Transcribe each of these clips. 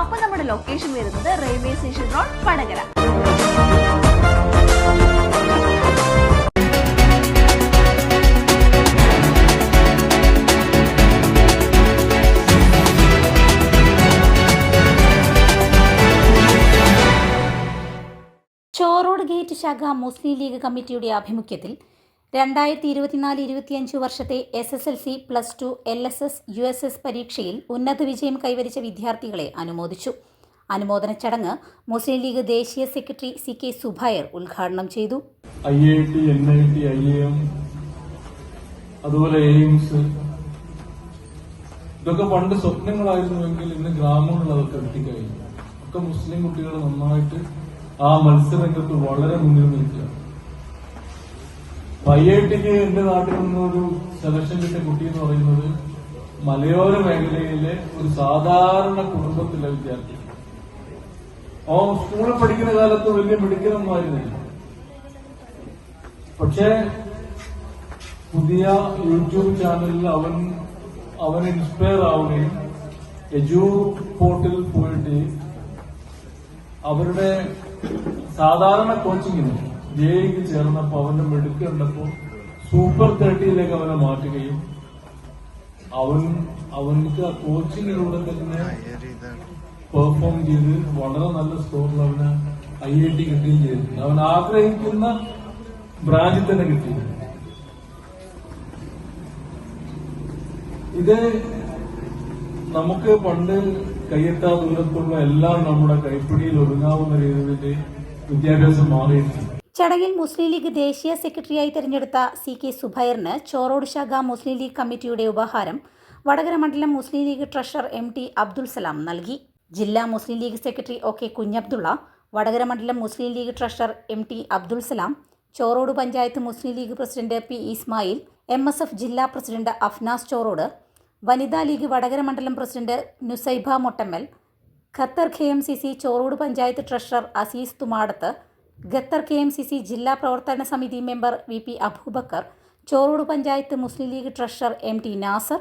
അപ്പൊ നമ്മുടെ ലൊക്കേഷൻ വരുന്നത് railway station road Vadakara. Chorode gate ശാഖ മുസ്ലിം ലീഗ് കമ്മിറ്റിയുടെ ആഭിമുഖ്യത്തിൽ രണ്ടായിരത്തി ഇരുപത്തിനാല് ഇരുപത്തിയഞ്ച് വർഷത്തെ S S L C plus two L S S U S S പരീക്ഷയിൽ ഉന്നത വിജയം കൈവരിച്ച വിദ്യാർത്ഥികളെ അനുമോദിച്ചു. അനുമോദന ചടങ്ങ് മുസ്ലിം ലീഗ് ദേശീയ സെക്രട്ടറി സി കെ സുബൈർ ഉദ്ഘാടനം ചെയ്തു. I I T N I T I M അതുപോലെ എയിംസ് ഇതൊക്കെ പണ്ട് സ്വപ്നങ്ങളായിരുന്നുവെങ്കിൽ ഇന്ന് ഗ്രാമങ്ങളിൽ എത്തിക്കഴിഞ്ഞു ഒക്കെ മുസ്ലിം കുട്ടികൾ നന്നായിട്ട് ആ മത്സരരംഗത്ത് വളരെ മുന്നിൽ നിൽക്കുക ഐ ഐ ടിക്ക് എന്റെ നാട്ടിൽ നിന്നൊരു സെലക്ഷൻ കിട്ടിയ കുട്ടി എന്ന് പറയുന്നത് മലയോര മേഖലയിലെ ഒരു സാധാരണ കുടുംബത്തിലെ വിദ്യാർത്ഥി. ഓ സ്കൂളിൽ പഠിക്കുന്ന കാലത്ത് വലിയ മിടുക്കനൊന്നുമായിരുന്നില്ല പക്ഷേ പുതിയ യൂട്യൂബ് ചാനലിൽ അവൻ അവൻ ഇൻസ്പയർ ആവുകയും എജു പോർട്ടിൽ പോയിട്ട് അവരുടെ സാധാരണ കോച്ചിങ്ങിന് ജെയ്ക്ക് ചേർന്നപ്പോൾ അവന്റെ മിടുക്ക് കണ്ടപ്പോൾ സൂപ്പർ തേർട്ടിയിലേക്ക് അവനെ മാറ്റുകയും അവൻ അവൻക്ക് ആ കോച്ചിങ്ങിലൂടെ തന്നെ പെർഫോം ചെയ്ത് വളരെ നല്ല സ്കോറിൽ അവന് ഐ ഐ ടി കിട്ടുകയും ചെയ്തിട്ടുണ്ട്. അവൻ ആഗ്രഹിക്കുന്ന ബ്രാഞ്ചിൽ തന്നെ കിട്ടി ഇത് നമുക്ക് പണ്ട് കയ്യെത്താ ദൂരത്തുള്ള എല്ലാം നമ്മുടെ കൈപ്പിടിയിൽ ഒതുങ്ങാവുന്ന രീതിയിൽ വിദ്യാഭ്യാസം മാറിയിട്ടുണ്ട്. ചടങ്ങിൽ മുസ്ലിം ലീഗ് ദേശീയ സെക്രട്ടറിയായി തെരഞ്ഞെടുത്ത സി കെ സുബൈറിന് ചോറോഡ് ശാഖ മുസ്ലിം ലീഗ് കമ്മിറ്റിയുടെ ഉപഹാരം വടകര മണ്ഡലം Muslim League treasurer M T Abdul Salam നൽകി. ജില്ലാ Muslim League secretary O K Kunhabdulla Vadakara മണ്ഡലം Muslim League treasurer M T Abdul Salam Chorode panchayat Muslim League president P Ismail M S F ജില്ലാ president Afnas Chorode വനിതാ ലീഗ് വടകര മണ്ഡലം president Nusaiba Mottammal Qatar K M C C Chorode panchayat treasurer Azeez Thumadath Qatar K M C C ജില്ലാ പ്രവർത്തന സമിതി member V P Abubakar Chorode panchayat Muslim League treasurer M T Nasar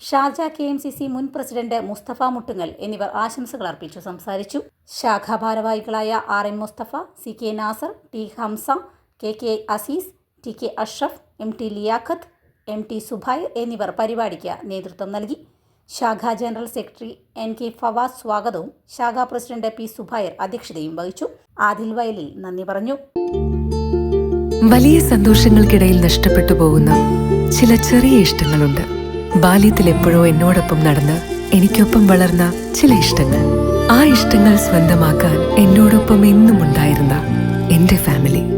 Sharjah K M C C മുൻ president Mustafa Muttungal എന്നിവർ ആശംസകൾ അർപ്പിച്ചു സംസാരിച്ചു. ശാഖാ ഭാരവാഹികളായ R M Musthafa C K Nasar T Hamza K K Azeez T K Ashraf M T Liyaqath M T Zubair എന്നിവർ പരിപാടിക്ക് നേതൃത്വം നൽകി. ശാഖാ general secretary N K Fawaz സ്വാഗതവും ശാഖാ പ്രസിഡന്റ് പി സുബൈർ അധ്യക്ഷതയും വഹിച്ചു. ആദിൽ വയലിൽ നന്ദി പറഞ്ഞു. വലിയ സന്തോഷങ്ങൾക്കിടയിൽ നഷ്ടപ്പെട്ടു പോകുന്ന ചില ചെറിയ ഇഷ്ടങ്ങളുണ്ട്. ബാല്യത്തിൽ എപ്പോഴോ എന്നോടൊപ്പം നടന്ന് എനിക്കൊപ്പം വളർന്ന ചില ഇഷ്ടങ്ങൾ. ആ ഇഷ്ടങ്ങൾ സ്വന്തമാക്കാൻ എന്നോടൊപ്പം എന്നും ഉണ്ടായിരുന്ന എന്റെ ഫാമിലി.